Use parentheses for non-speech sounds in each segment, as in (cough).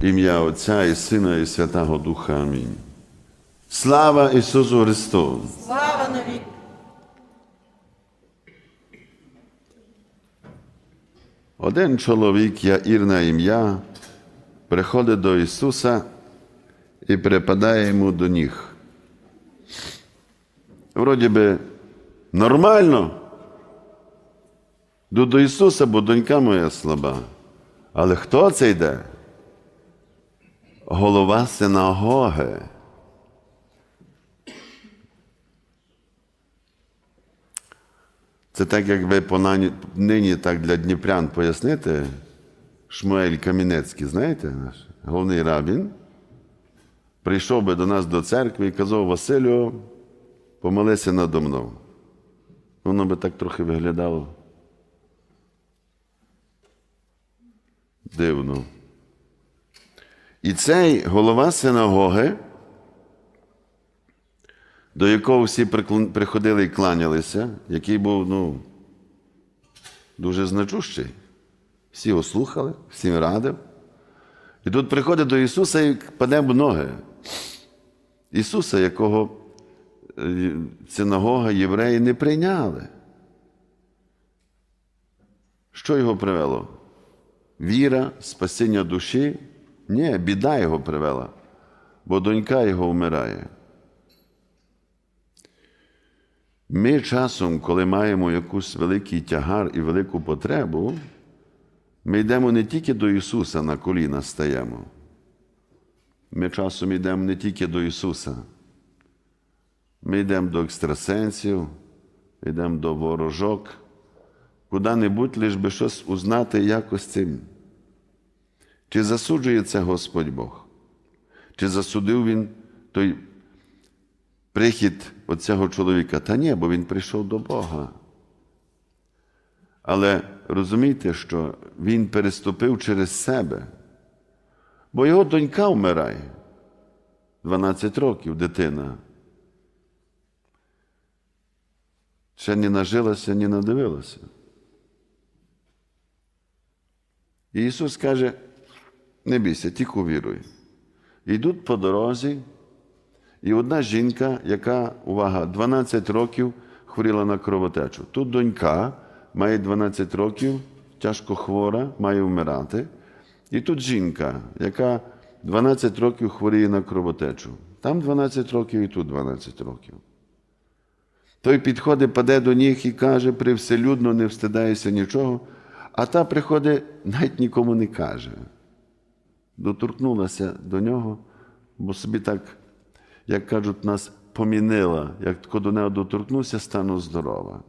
Ім'я Отця і Сина, і Святого Духа. Амінь. Слава Ісусу Христу! Слава навіки! Один чоловік, Яїр на ім'я, приходить до Ісуса і припадає йому до ніг. Вроді би, нормально. До Ісуса, бо донька моя слаба. Але хто це йде? Голова синагоги. Це так, як ви нині так для дніпрян пояснити. Шмуель Камінецький, знаєте, наш головний рабін, прийшов би до нас до церкви і казав Василю, помолися надо мною. Воно би так трохи виглядало. Дивно. І цей голова синагоги, до якого всі приходили і кланялися, який був ну, дуже значущий. Всі його слухали, всім радив. І тут приходить до Ісуса і паде в ноги. Ісуса, якого е, синагога євреї не прийняли. Що його привело? Віра, спасіння душі? Ні, біда його привела, бо донька його вмирає. Ми часом, коли маємо якийсь великий тягар і велику потребу, ми йдемо не тільки до Ісуса на коліна стаємо. Ми часом йдемо не тільки до Ісуса. Ми йдемо до екстрасенсів, йдемо до ворожок, куди-небудь, лиш би щось узнати якось цим. Чи засуджує це Господь Бог? Чи засудив Він той прихід оцього чоловіка? Та ні, бо він прийшов до Бога. Але розумійте, що він переступив через себе, бо його донька вмирає. 12 років дитина. Ще не нажилася, не надивилася. І Ісус каже, не бійся, тільки віруй. Йдуть по дорозі, і одна жінка, яка, увага, 12 років хворіла на кровотечу. Тут донька має 12 років, тяжко хвора, має вмирати. І тут жінка, яка 12 років хворіє на кровотечу. Там 12 років і тут 12 років. Той підходить, паде до ніг і каже, привселюдно, не встидається нічого, а та приходить, навіть нікому не каже. Доторкнулася до нього, бо собі так, як кажуть, нас помінила. Як тако до нього доторкнувся, стану здорова.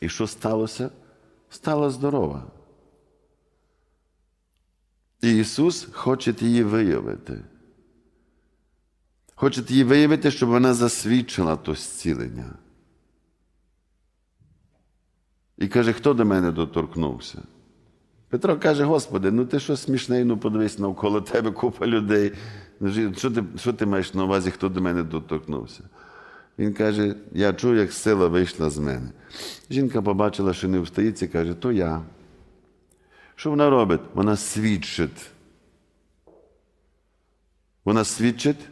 І що сталося? Стала здорова. І Ісус хоче її виявити. Хоче її виявити, щоб вона засвідчила то зцілення. І каже, хто до мене доторкнувся? Петро каже, Господи, ну ти що смішний, ну подивись навколо тебе купа людей. Ну, Що ти, що ти маєш на увазі, хто до мене доторкнувся? Він каже, я чув, як сила вийшла з мене. Жінка побачила, що не встається, каже, то я. Що вона робить? Вона свідчить. Вона свідчить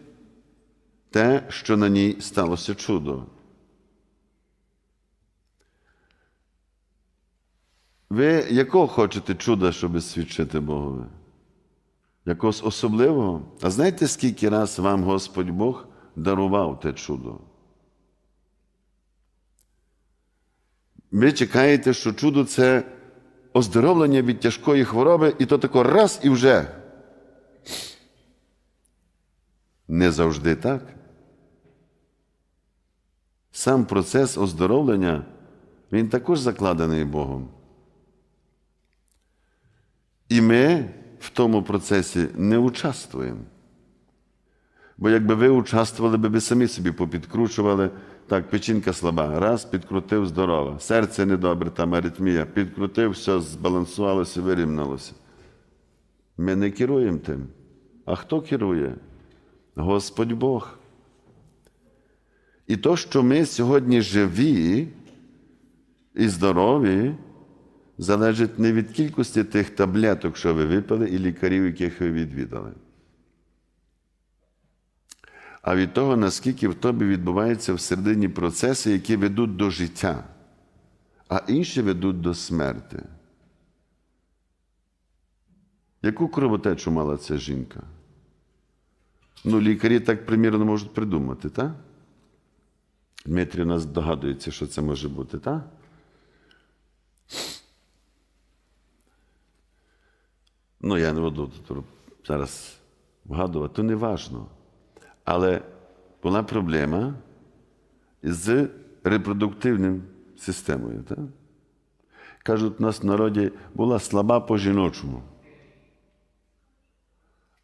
те, що на ній сталося чудо. Ви якого хочете чуда, щоб свідчити Богові? Якогось особливого? А знаєте, скільки раз вам Господь Бог дарував те чудо? Ви чекаєте, що чудо це оздоровлення від тяжкої хвороби, і то тако раз і вже. Не завжди так. Сам процес оздоровлення, він також закладений Богом. І ми в тому процесі не участвуємо. Бо якби ви участвували, би ви самі собі попідкручували, так, печінка слаба, раз, підкрутив здорова, серце недобре, там аритмія, підкрутив, все збалансувалося, вирівнялося. Ми не керуємо тим. А хто керує? Господь Бог. І то, що ми сьогодні живі і здорові, залежить не від кількості тих таблеток, що ви випили, і лікарів, яких ви відвідали, а від того, наскільки в тобі відбуваються всередині процеси, які ведуть до життя, а інші ведуть до смерти. Яку кровотечу мала ця жінка? Ну, лікарі так примірно можуть придумати, так? Дмитрій у нас догадується, що це може бути, так? Ну, я не буду зараз вгадувати, то не важно. Але була проблема з репродуктивним системою. Так? Кажуть, у нас в народі була слаба по жіночому.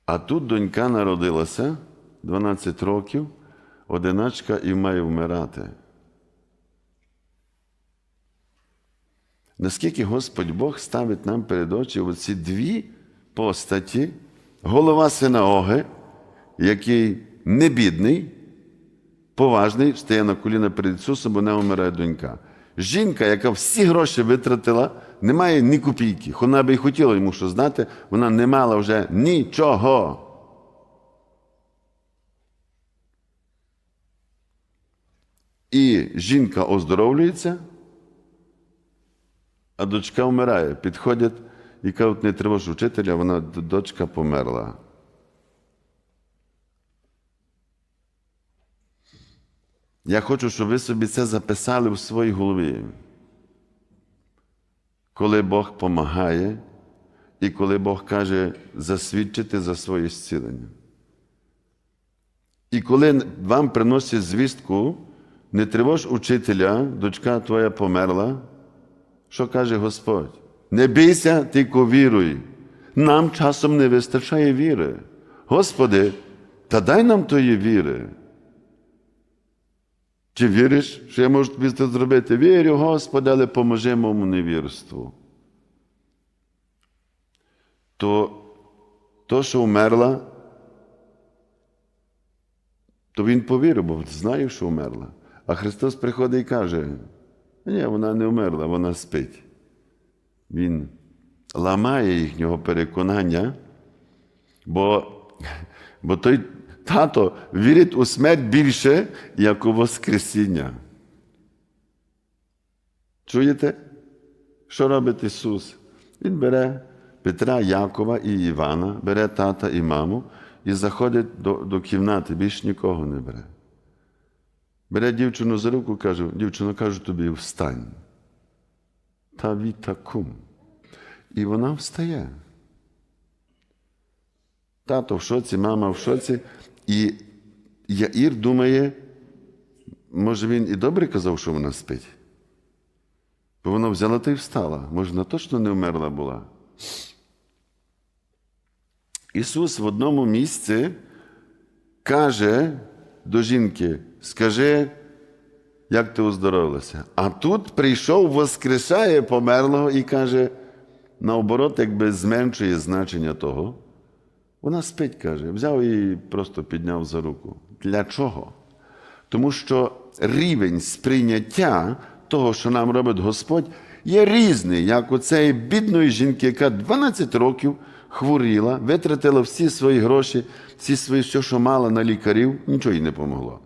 А тут донька народилася 12 років, одиначка і має вмирати. Наскільки Господь Бог ставить нам перед очі оці дві постаті, голова синаоги, який не бідний, поважний, стає на коліна перед Ісусом, бо не вмирає донька. Жінка, яка всі гроші витратила, не має ні копійки. Вона би і хотіла йому що знати, вона не мала вже нічого. І жінка оздоровлюється, а дочка вмирає. Підходять і кажуть, не тривож вчителя, вона дочка померла. Я хочу, щоб ви собі це записали в своїй голові. Коли Бог допомагає, і коли Бог каже засвідчити за своє зцілення. І коли вам приносять звістку, не тривож учителя, дочка твоя померла, що каже Господь? Не бійся, тільки віруй. Нам часом не вистачає віри. Господи, та дай нам тої віри. Чи віриш, що я можу тобі це зробити? Вірю, Господи, але поможи моєму невірству. То, то, що вмерла, то він повірив, бо знає, що вмерла. А Христос приходить і каже: ні, вона не вмерла, вона спить. Він ламає їхнього переконання, бо, бо той тато вірить у смерть більше, як у Воскресіння. Чуєте? Що робить Ісус? Він бере Петра, Якова і Івана, бере тата і маму і заходить до, до кімнати, більш нікого не бере. Бере дівчину за руку, каже, дівчина кажу тобі, встань. Та вітакум. І вона встає. Тато в шоці, мама в шоці. І Яїр думає, може він і добре казав, що вона спить. Бо вона взяла та й встала. Може, вона точно не вмерла була. Ісус в одному місці каже до жінки: скажи, як ти оздоровилася. А тут прийшов, воскрешає померлого і каже, наоборот, якби зменшує значення того. Вона спить, каже, взяв і просто підняв за руку. Для чого? Тому що рівень сприйняття того, що нам робить Господь, є різний, як у цієї бідної жінки, яка 12 років хворіла, витратила всі свої гроші, всі свої, все, що мала на лікарів, нічого їй не помогло.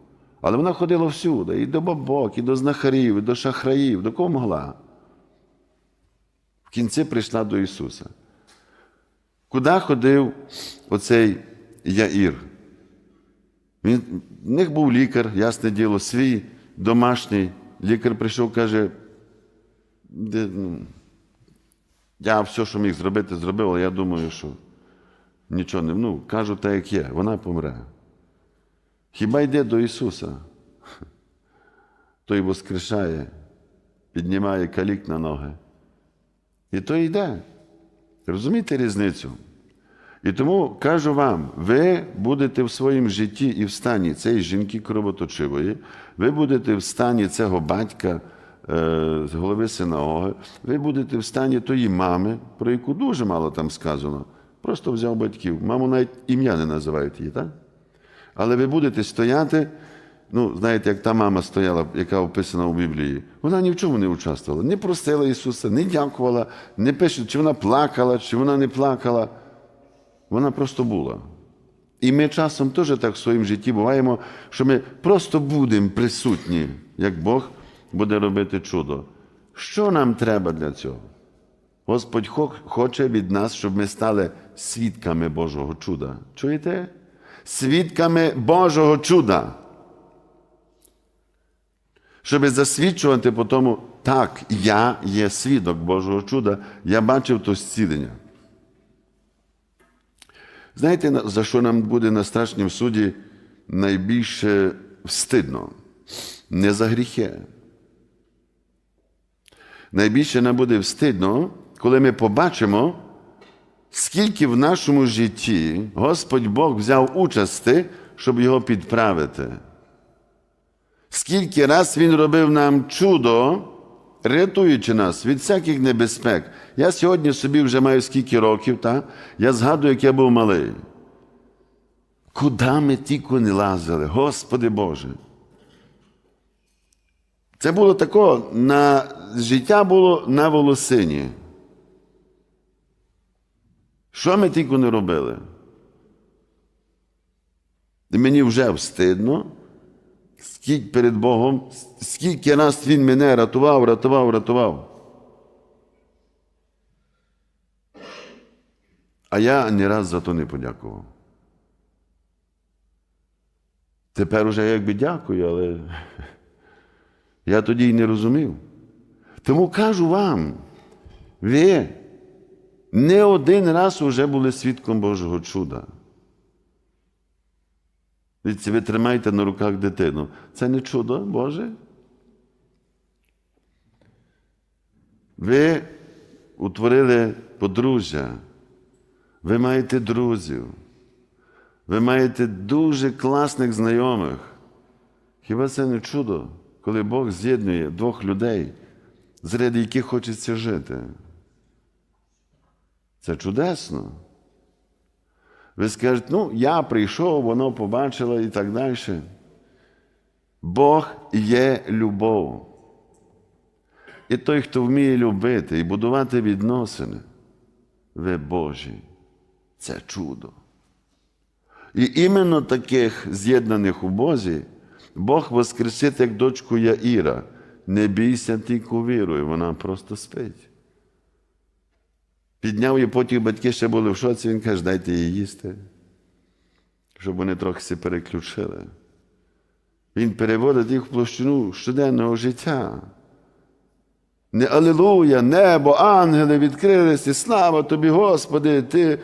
Але вона ходила всюди, і до бабок, і до знахарів, і до шахраїв, до кого могла. В кінці прийшла до Ісуса. Куди ходив оцей Яїр? Він, в них був лікар, ясне діло, свій домашній. Лікар прийшов, каже, ну, я все, що міг зробити, зробив, але я думаю, що нічого не. Ну, кажу так, як є, вона помре. Хіба йде до Ісуса? Той воскрешає, піднімає калік на ноги. І то йде. Розумієте різницю? І тому кажу вам, ви будете в своєму житті і в стані цієї жінки кровоточивої, ви будете в стані цього батька е, з голови синагоги, ви будете в стані тої мами, про яку дуже мало там сказано. Просто взяв батьків. Маму навіть ім'я не називають її, так? Але ви будете стояти Ну, знаєте, як та мама стояла, яка описана у Біблії, вона ні в чому не участвувала. Не просила Ісуса, не дякувала, не пише, чи вона плакала, чи вона не плакала. Вона просто була. І ми часом теж так в своїм житті буваємо, що ми просто будемо присутні, як Бог буде робити чудо. Що нам треба для цього? Господь хоче від нас, щоб ми стали свідками Божого чуда. Чуєте? Свідками Божого чуда. Щоб засвідчувати по тому, так, я є свідок Божого чуда, я бачив то зцілення. Знаєте, за що нам буде на страшнім суді найбільше встидно? Не за гріхи. Найбільше нам буде встидно, коли ми побачимо, скільки в нашому житті Господь Бог взяв участи, щоб його підправити. Скільки раз Він робив нам чудо, рятуючи нас від всяких небезпек. Я сьогодні собі вже маю скільки років, та? я згадую, як я був малий. Куди ми тільки не лазили, Господи Боже. Це було тако, на життя було на волосині. Що ми тільки не робили? І мені вже встидно, скільки перед Богом, скільки раз Він мене рятував, рятував, рятував. А я ні раз за то не подякував. Тепер уже якби дякую, але (laughs) я тоді й не розумів. Тому кажу вам, ви не один раз вже були свідком Божого чуда. Дивіться, ви тримаєте на руках дитину. Це не чудо Боже? Ви утворили подружжя, ви маєте друзів, ви маєте дуже класних знайомих. Хіба це не чудо, коли Бог з'єднує двох людей, заради яких хочеться жити? Це чудесно. Ви скажете, ну, я прийшов, воно побачило і так далі. Бог є любов. І той, хто вміє любити і будувати відносини, ви Божі. Це чудо. І іменно таких з'єднаних у Бозі Бог воскресить як дочку Яїра. Не бійся, тільки віруй, вона просто спить. Підняв її, потім батьки ще були в шоці, він каже, дайте їй їсти, щоб вони трохи переключили. Він переводить їх в площину щоденного життя. Не Алілуя, небо, ангели відкрилися, слава тобі, Господи, Ти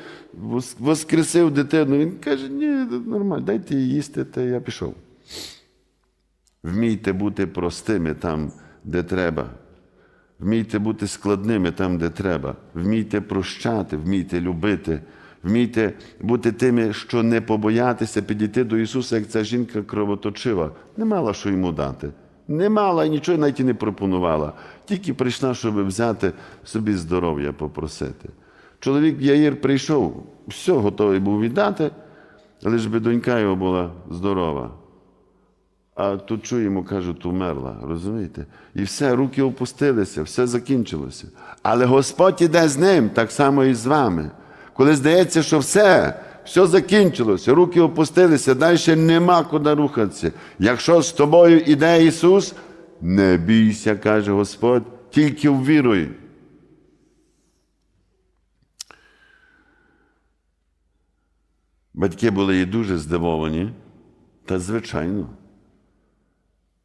воскресив дитину. Він каже, ні, нормально, дайте їй їсти, та я пішов. Вмійте бути простими там, де треба. Вмійте бути складними там, де треба. Вмійте прощати, вмійте любити, вмійте бути тими, що не побоятися підійти до Ісуса, як ця жінка кровоточива. Не мала що йому дати. Не мала і нічого навіть і не пропонувала. Тільки прийшла, щоб взяти собі здоров'я попросити. Чоловік Яїр прийшов, все готовий був віддати, лише би донька його була здорова. А тут чуємо, кажуть, умерла, розумієте? І все, руки опустилися, все закінчилося. Але Господь іде з ним, так само і з вами. Коли здається, що все, все закінчилося, руки опустилися, далі нема куди рухатися. Якщо з тобою іде Ісус, не бійся, каже Господь, тільки ввіруй. Батьки були і дуже здивовані, та звичайно.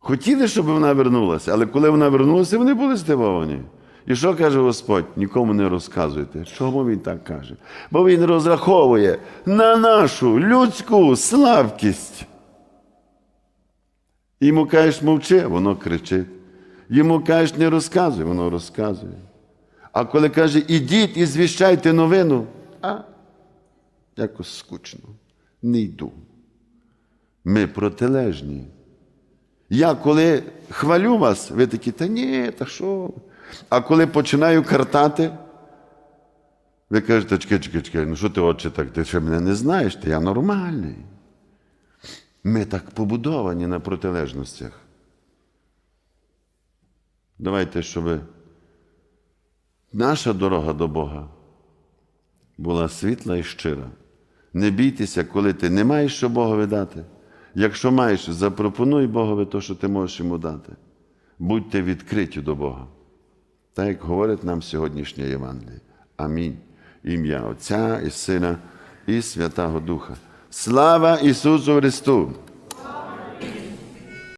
Хотіли, щоб вона вернулася, але коли вона вернулася, вони були здивовані. І що каже Господь? Нікому не розказуйте. Чому він так каже? Бо він розраховує на нашу людську слабкість. Йому кажеш, мовчи, воно кричить. Йому кажеш, не розказуй, воно розказує. А коли каже, ідіть і звіщайте новину, а якось скучно. Не йду. Ми протилежні. Я коли хвалю вас, ви такі, та ні, та що? А коли починаю картати, ви кажете, чекай, чекай, чекай, ну що ти, отче, так, ти ще мене не знаєш, ти я нормальний. Ми так побудовані на протилежностях. Давайте, щоб наша дорога до Бога була світла і щира. Не бійтеся, коли ти не маєш що Богові дати. Якщо маєш, запропонуй Богові те, що ти можеш йому дати. Будьте відкриті до Бога. Так як говорить нам сьогоднішнє Євангеліє. Амінь. Ім'я Отця і Сина і Святого Духа. Слава Ісусу Христу!